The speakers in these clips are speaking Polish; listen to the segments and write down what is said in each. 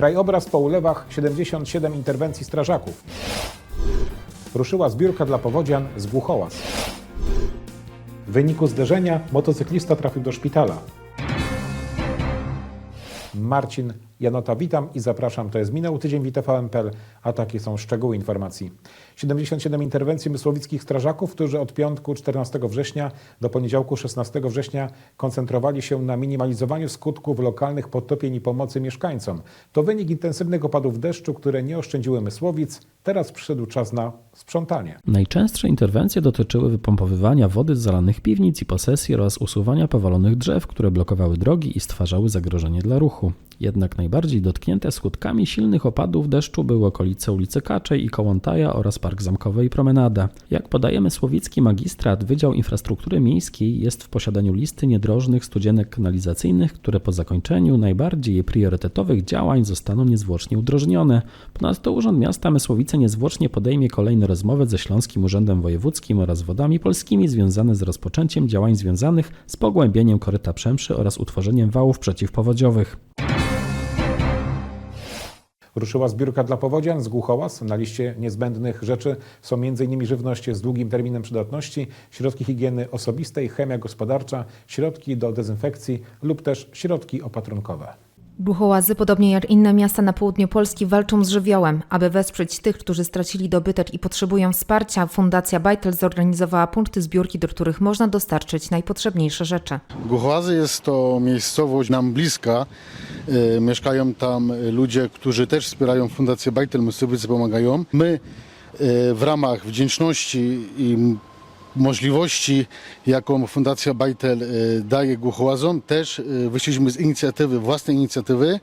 Krajobraz po ulewach 77 interwencji strażaków. Ruszyła zbiórka dla powodzian z Głuchołaz. W wyniku zderzenia motocyklista trafił do szpitala. Marcin Janota, witam i zapraszam. To jest minął tydzień w TVN.pl, a takie są szczegóły informacji. 77 interwencji mysłowickich strażaków, którzy od piątku 14 września do poniedziałku 16 września koncentrowali się na minimalizowaniu skutków lokalnych podtopień i pomocy mieszkańcom. To wynik intensywnych opadów deszczu, które nie oszczędziły Mysłowic. Teraz przyszedł czas na sprzątanie. Najczęstsze interwencje dotyczyły wypompowywania wody z zalanych piwnic i posesji oraz usuwania powalonych drzew, które blokowały drogi i stwarzały zagrożenie dla ruchu. Jednak najbardziej dotknięte skutkami silnych opadów deszczu były okolice ulicy Kaczej i Kołątaja oraz Park Zamkowy i Promenada. Jak podajemy słowicki magistrat, Wydział Infrastruktury Miejskiej jest w posiadaniu listy niedrożnych studzienek kanalizacyjnych, które po zakończeniu najbardziej priorytetowych działań zostaną niezwłocznie udrożnione. Ponadto Urząd Miasta Mysłowice niezwłocznie podejmie kolejne rozmowy ze Śląskim Urzędem Wojewódzkim oraz Wodami Polskimi związane z rozpoczęciem działań związanych z pogłębieniem koryta Przemszy oraz utworzeniem wałów przeciwpowodziowych. Ruszyła zbiórka dla powodzian z Głuchołaz. Na liście niezbędnych rzeczy są m.in. żywność z długim terminem przydatności, środki higieny osobistej, chemia gospodarcza, środki do dezynfekcji lub też środki opatrunkowe. Głuchołazy, podobnie jak inne miasta na południu Polski, walczą z żywiołem. Aby wesprzeć tych, którzy stracili dobytek i potrzebują wsparcia, Fundacja Bajtel zorganizowała punkty zbiórki, do których można dostarczyć najpotrzebniejsze rzeczy. Głuchołazy jest to miejscowość nam bliska. E, Mieszkają tam ludzie, którzy też wspierają Fundację Bajtel, Mysłowice pomagają. My e, w ramach wdzięczności i możliwości, jaką Fundacja Bajtel e, daje Głuchołazom, też e, wyszliśmy z inicjatywy, własnej inicjatywy,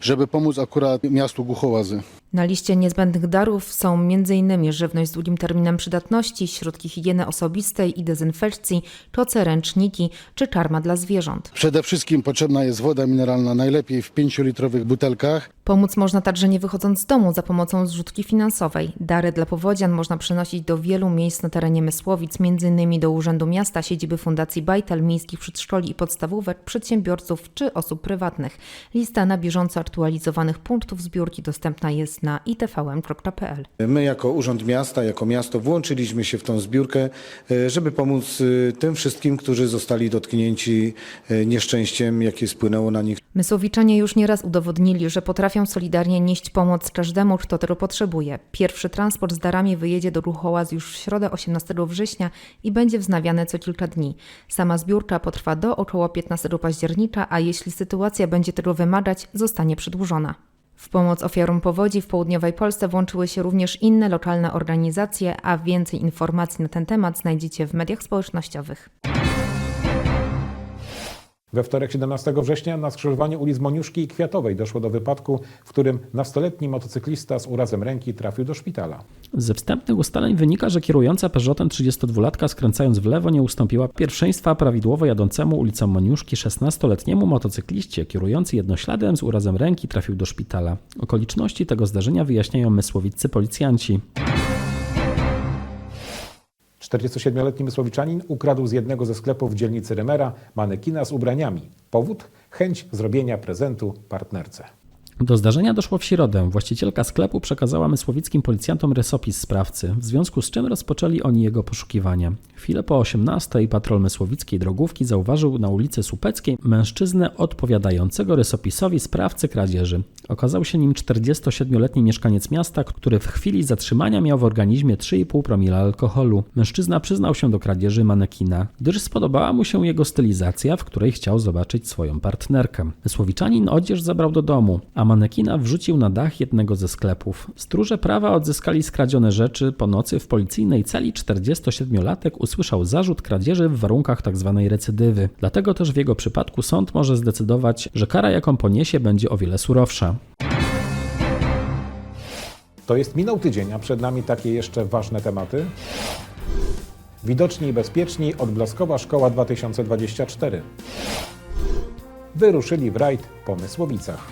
żeby pomóc akurat miastu Głuchołazy. Na liście niezbędnych darów są m.in. żywność z długim terminem przydatności, środki higieny osobistej i dezynfekcji, toce, ręczniki czy karma dla zwierząt. Przede wszystkim potrzebna jest woda mineralna, najlepiej w 5-litrowych butelkach. Pomóc można także nie wychodząc z domu za pomocą zrzutki finansowej. Dary dla powodzian można przynosić do wielu miejsc na terenie Mysłowic, m.in. do Urzędu Miasta, siedziby Fundacji Bajtel, miejskich przedszkoli i podstawówek, przedsiębiorców czy osób prywatnych. Lista na bieżąco aktualizowanych punktów zbiórki dostępna jest na itvm.pl. My jako Urząd Miasta, jako miasto włączyliśmy się w tą zbiórkę, e, żeby pomóc e, tym wszystkim, którzy zostali dotknięci e, nieszczęściem, jakie spłynęło na nich Mysłowiczanie już nieraz udowodnili, że potrafią solidarnie nieść pomoc każdemu, kto tego potrzebuje. Pierwszy transport z darami wyjedzie do Ruchołaz już w środę 18 września i będzie wznawiany co kilka dni. Sama zbiórka potrwa do około 15 października, a jeśli sytuacja będzie tego wymagać, zostanie przedłużona. W pomoc ofiarom powodzi w południowej Polsce włączyły się również inne lokalne organizacje, a więcej informacji na ten temat znajdziecie w mediach społecznościowych. We wtorek 17 września na skrzyżowaniu ulic Moniuszki i Kwiatowej doszło do wypadku, w którym nastoletni motocyklista z urazem ręki trafił do szpitala. Ze wstępnych ustaleń wynika, że kierująca Peugeotem 32-latka skręcając w lewo nie ustąpiła pierwszeństwa prawidłowo jadącemu ulicą Moniuszki 16-letniemu motocykliście kierujący jednośladem z urazem ręki trafił do szpitala. Okoliczności tego zdarzenia wyjaśniają mysłowiccy policjanci. 47-letni mysłowiczanin ukradł z jednego ze sklepów w dzielnicy Remera manekina z ubraniami. Powód? Chęć zrobienia prezentu partnerce. Do zdarzenia doszło w środę. Właścicielka sklepu przekazała mysłowickim policjantom rysopis sprawcy, w związku z czym rozpoczęli oni jego poszukiwania. Chwilę po 18 patrol mysłowickiej drogówki zauważył na ulicy Supeckiej mężczyznę odpowiadającego rysopisowi sprawcy kradzieży. Okazał się nim 47-letni mieszkaniec miasta, który w chwili zatrzymania miał w organizmie 3,5 promila alkoholu. Mężczyzna przyznał się do kradzieży manekina, gdyż spodobała mu się jego stylizacja, w której chciał zobaczyć swoją partnerkę. Mysłowiczanin odzież zabrał do domu, a manekina wrzucił na dach jednego ze sklepów. Stróże prawa odzyskali skradzione rzeczy. Po nocy w policyjnej celi 47-latek usłyszał zarzut kradzieży w warunkach tzw. recydywy. Dlatego też w jego przypadku sąd może zdecydować, że kara jaką poniesie będzie o wiele surowsza. To jest minął tydzień, a przed nami takie jeszcze ważne tematy. Widoczni i bezpieczni Odblaskowa Szkoła 2024. Wyruszyli w rajd po Mysłowicach.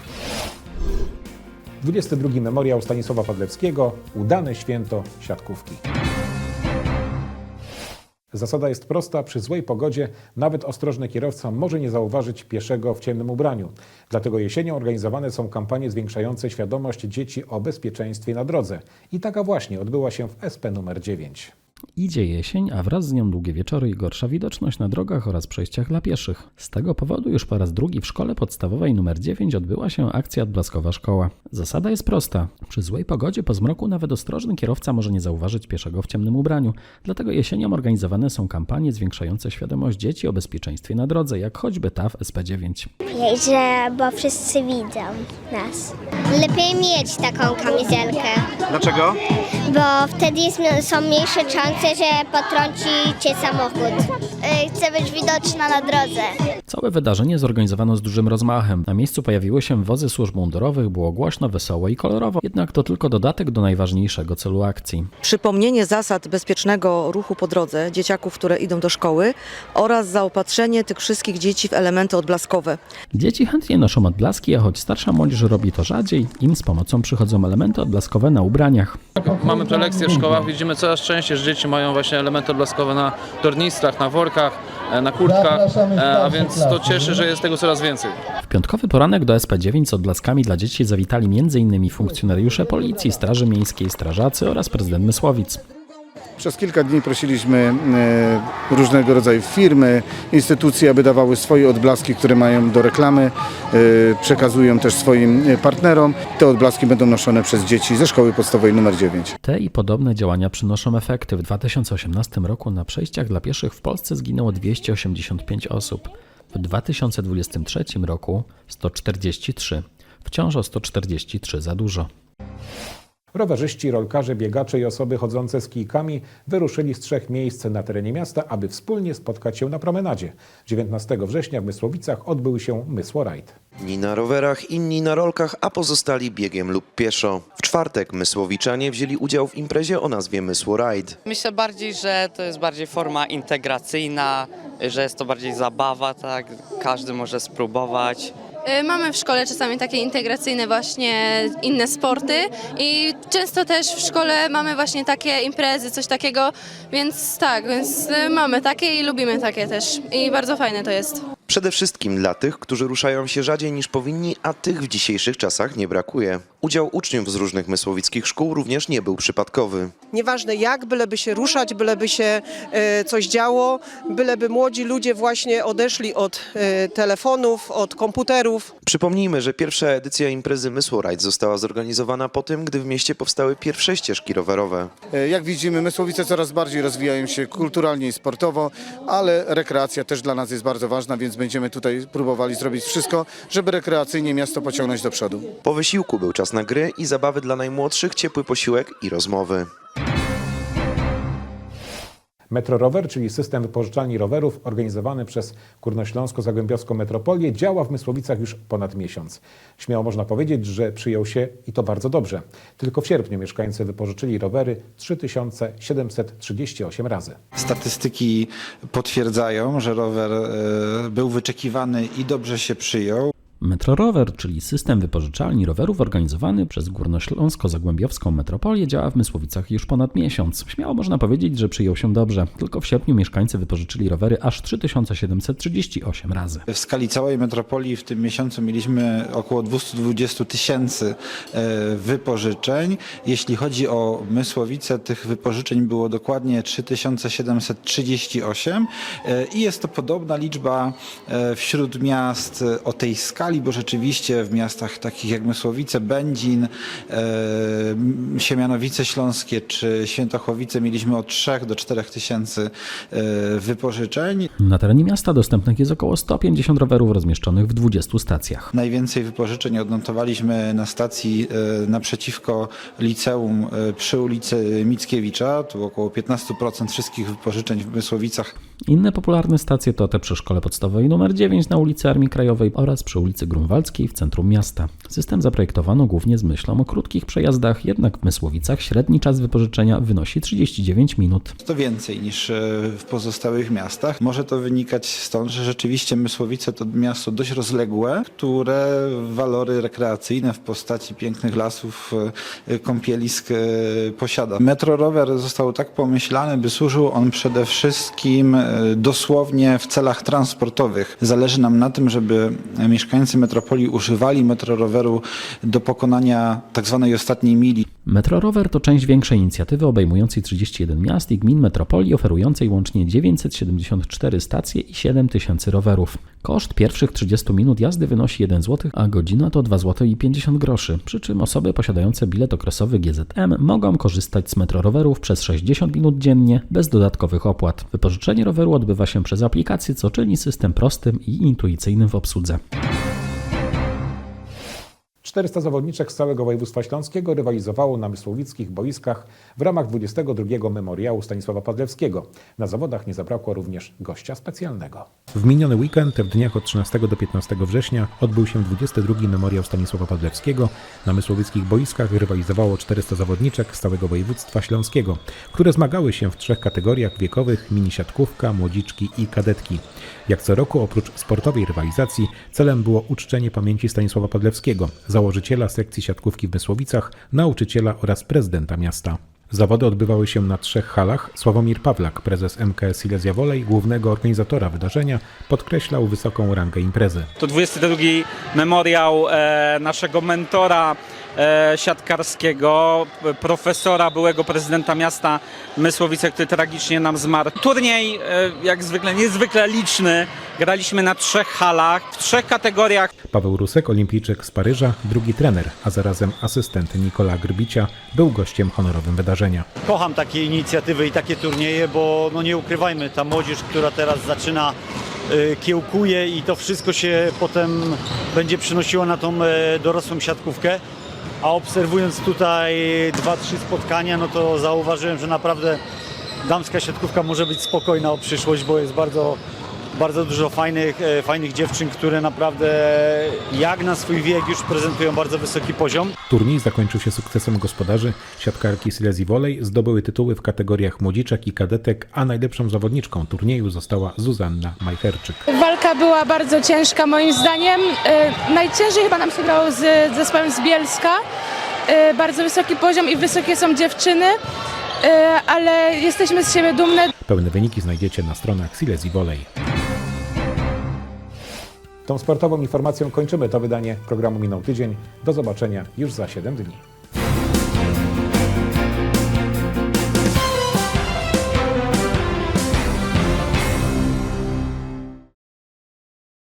22 memoriał Stanisława Padlewskiego. Udane święto siatkówki. Zasada jest prosta, przy złej pogodzie nawet ostrożny kierowca może nie zauważyć pieszego w ciemnym ubraniu. Dlatego jesienią organizowane są kampanie zwiększające świadomość dzieci o bezpieczeństwie na drodze. I taka właśnie odbyła się w SP numer 9. Idzie jesień, a wraz z nią długie wieczory i gorsza widoczność na drogach oraz przejściach dla pieszych. Z tego powodu już po raz drugi w szkole podstawowej nr 9 odbyła się akcja Odblaskowa Szkoła. Zasada jest prosta. Przy złej pogodzie po zmroku nawet ostrożny kierowca może nie zauważyć pieszego w ciemnym ubraniu. Dlatego jesienią organizowane są kampanie zwiększające świadomość dzieci o bezpieczeństwie na drodze, jak choćby ta w SP9. że bo wszyscy widzą nas. Lepiej mieć taką kamizelkę, Dlaczego? Bo wtedy jest, są mniejsze szanse, że potrąci cię samochód. Chcę być widoczna na drodze. Całe wydarzenie zorganizowano z dużym rozmachem. Na miejscu pojawiły się wozy służb mundurowych, było głośno, wesoło i kolorowo, jednak to tylko dodatek do najważniejszego celu akcji. przypomnienie zasad bezpiecznego ruchu po drodze dzieciaków, które idą do szkoły oraz zaopatrzenie tych wszystkich dzieci w elementy odblaskowe. Dzieci chętnie noszą odblaski, a choć starsza młodzież robi to rzadziej, im z pomocą przychodzą elementy odblaskowe na ubraniach. Mamy prelekcje w szkołach, widzimy coraz częściej, że dzieci mają właśnie elementy odblaskowe na tornistrach, na workach, e, na kurtkach, e, a więc to cieszy, że jest tego coraz więcej. W piątkowy poranek do SP9 z odblaskami dla dzieci zawitali m.in. funkcjonariusze Policji, Straży Miejskiej, strażacy oraz prezydent Mysłowic. Przez kilka dni prosiliśmy e, różnego rodzaju firmy, instytucje, aby dawały swoje odblaski, które mają do reklamy, e, przekazują też swoim e, partnerom. Te odblaski będą noszone przez dzieci ze szkoły podstawowej nr 9. Te i podobne działania przynoszą efekty. W 2018 roku na przejściach dla pieszych w Polsce zginęło 285 osób. W 2023 roku 143. Wciąż o 143 za dużo. Rowerzyści, rolkarze, biegacze i osoby chodzące z kijkami wyruszyli z trzech miejsc na terenie miasta, aby wspólnie spotkać się na promenadzie. 19 września w Mysłowicach odbył się Mysłorajd. Inni na rowerach, inni na rolkach, a pozostali biegiem lub pieszo. W czwartek Mysłowiczanie wzięli udział w imprezie o nazwie Mysło Ride. Myślę bardziej, że to jest bardziej forma integracyjna, że jest to bardziej zabawa, tak? Każdy może spróbować. Y, Mamy w szkole czasami takie integracyjne właśnie inne sporty i często też w szkole mamy właśnie takie imprezy, coś takiego, więc tak, więc y, mamy takie i lubimy takie też i bardzo fajne to jest. Przede wszystkim dla tych, którzy ruszają się rzadziej niż powinni, a tych w dzisiejszych czasach nie brakuje. Udział uczniów z różnych mysłowickich szkół również nie był przypadkowy. Nieważne jak, byleby się ruszać, byleby się e, coś działo, byleby młodzi ludzie właśnie odeszli od e, telefonów, od komputerów. Przypomnijmy, że pierwsza edycja imprezy Mysło Ride została zorganizowana po tym, gdy w mieście powstały pierwsze ścieżki rowerowe. E, Jak widzimy, Mysłowice coraz bardziej rozwijają się kulturalnie i sportowo, ale rekreacja też dla nas jest bardzo ważna, więc będziemy tutaj próbowali zrobić wszystko, żeby rekreacyjnie miasto pociągnąć do przodu. Po wysiłku był czas na gry i zabawy dla najmłodszych, ciepły posiłek i rozmowy. Metro Rower, czyli system wypożyczalni rowerów organizowany przez Górnośląsko-Zagłębiowską Metropolię, działa w Mysłowicach już ponad miesiąc. Śmiało można powiedzieć, że przyjął się i to bardzo dobrze. Tylko w sierpniu mieszkańcy wypożyczyli rowery 3738 razy. Statystyki potwierdzają, że rower e, był wyczekiwany i dobrze się przyjął. Metro Rower, czyli system wypożyczalni rowerów organizowany przez Górnośląsko-Zagłębiowską Metropolię, działa w Mysłowicach już ponad miesiąc. Śmiało można powiedzieć, że przyjął się dobrze. Tylko w sierpniu mieszkańcy wypożyczyli rowery aż 3738 razy. W skali całej metropolii w tym miesiącu mieliśmy około 220 tysięcy e, wypożyczeń. Jeśli chodzi o Mysłowice, tych wypożyczeń było dokładnie 3738 e, i jest to podobna liczba e, wśród miast o tej skali, bo rzeczywiście w miastach takich jak Mysłowice, Będzin, e, Siemianowice Śląskie czy Świętochłowice mieliśmy od 3 do 4 tysięcy e, wypożyczeń. Na terenie miasta dostępnych jest około 150 rowerów rozmieszczonych w 20 stacjach. Najwięcej wypożyczeń odnotowaliśmy na stacji e, naprzeciwko liceum przy ulicy Mickiewicza. Tu około 15% wszystkich wypożyczeń w Mysłowicach. Inne popularne stacje to te przy szkole podstawowej nr 9 na ulicy Armii Krajowej oraz przy ulicy ulicy Grunwaldzkiej w centrum miasta. System zaprojektowano głównie z myślą o krótkich przejazdach, jednak w Mysłowicach średni czas wypożyczenia wynosi 39 minut. To więcej niż e, w pozostałych miastach. Może to wynikać stąd, że rzeczywiście Mysłowice to miasto dość rozległe, które walory rekreacyjne w postaci pięknych lasów, e, kąpielisk e, posiada. Metro rower został tak pomyślany, by służył on przede wszystkim dosłownie w celach transportowych. Zależy nam na tym, żeby mieszkańcy metropolii używali metro roweru do pokonania tak zwanej ostatniej mili. Metro Rower to część większej inicjatywy obejmującej 31 miast i gmin metropolii, oferującej łącznie 974 stacje i 7 tysięcy rowerów. Koszt pierwszych 30 minut jazdy wynosi 1 zł, a godzina to 2 zł i 50 groszy, przy czym osoby posiadające bilet okresowy GZM mogą korzystać z metro rowerów przez 60 minut dziennie bez dodatkowych opłat. Wypożyczenie roweru odbywa się przez aplikację, co czyni system prostym i intuicyjnym w obsłudze. 400 zawodniczek z całego województwa śląskiego rywalizowało na mysłowickich boiskach w ramach 22 memoriału Stanisława Padlewskiego. Na zawodach nie zabrakło również gościa specjalnego. W miniony weekend, w dniach od 13 do 15 września, odbył się 22 memoriał Stanisława Padlewskiego. Na mysłowickich boiskach rywalizowało 400 zawodniczek z całego województwa śląskiego, które zmagały się w trzech kategoriach wiekowych mini siatkówka, młodziczki i kadetki. Jak co roku, oprócz sportowej rywalizacji, celem było uczczenie pamięci Stanisława Padlewskiego, założyciela sekcji siatkówki w Mysłowicach, nauczyciela oraz prezydenta miasta. Zawody odbywały się na trzech halach. Sławomir Pawlak, prezes MKS Silesia Wolej, głównego organizatora wydarzenia, podkreślał wysoką rangę imprezy. To 22 memoriał e, naszego mentora siatkarskiego, p- profesora, byłego prezydenta miasta Mysłowice, który tragicznie nam zmarł. Turniej, e, jak zwykle, niezwykle liczny. Graliśmy na trzech halach, w trzech kategoriach. Paweł Rusek, olimpijczyk z Paryża, drugi trener, a zarazem asystent Nikola Grbicia, był gościem honorowym wydarzenia. Kocham takie inicjatywy i takie turnieje, bo no nie ukrywajmy, ta młodzież, która teraz zaczyna y, kiełkuje i to wszystko się potem będzie przynosiło na tą e, dorosłą siatkówkę. A obserwując tutaj dwa, trzy spotkania, no to zauważyłem, że naprawdę damska siatkówka może być spokojna o przyszłość, bo jest bardzo, bardzo dużo fajnych, e, fajnych dziewczyn, które naprawdę jak na swój wiek już prezentują bardzo wysoki poziom. Turniej zakończył się sukcesem gospodarzy. Siatkarki Silesii Wolej zdobyły tytuły w kategoriach młodziczek i kadetek, a najlepszą zawodniczką turnieju została Zuzanna Majcherczyk. Walka była bardzo ciężka moim zdaniem. E, Najciężej chyba nam się grało z zespołem z Bielska. E, Bardzo wysoki poziom i wysokie są dziewczyny, ale jesteśmy z siebie dumne. Pełne wyniki znajdziecie na stronach Silesii Wolej. Tą sportową informacją kończymy to wydanie programu Minął Tydzień. Do zobaczenia już za 7 dni.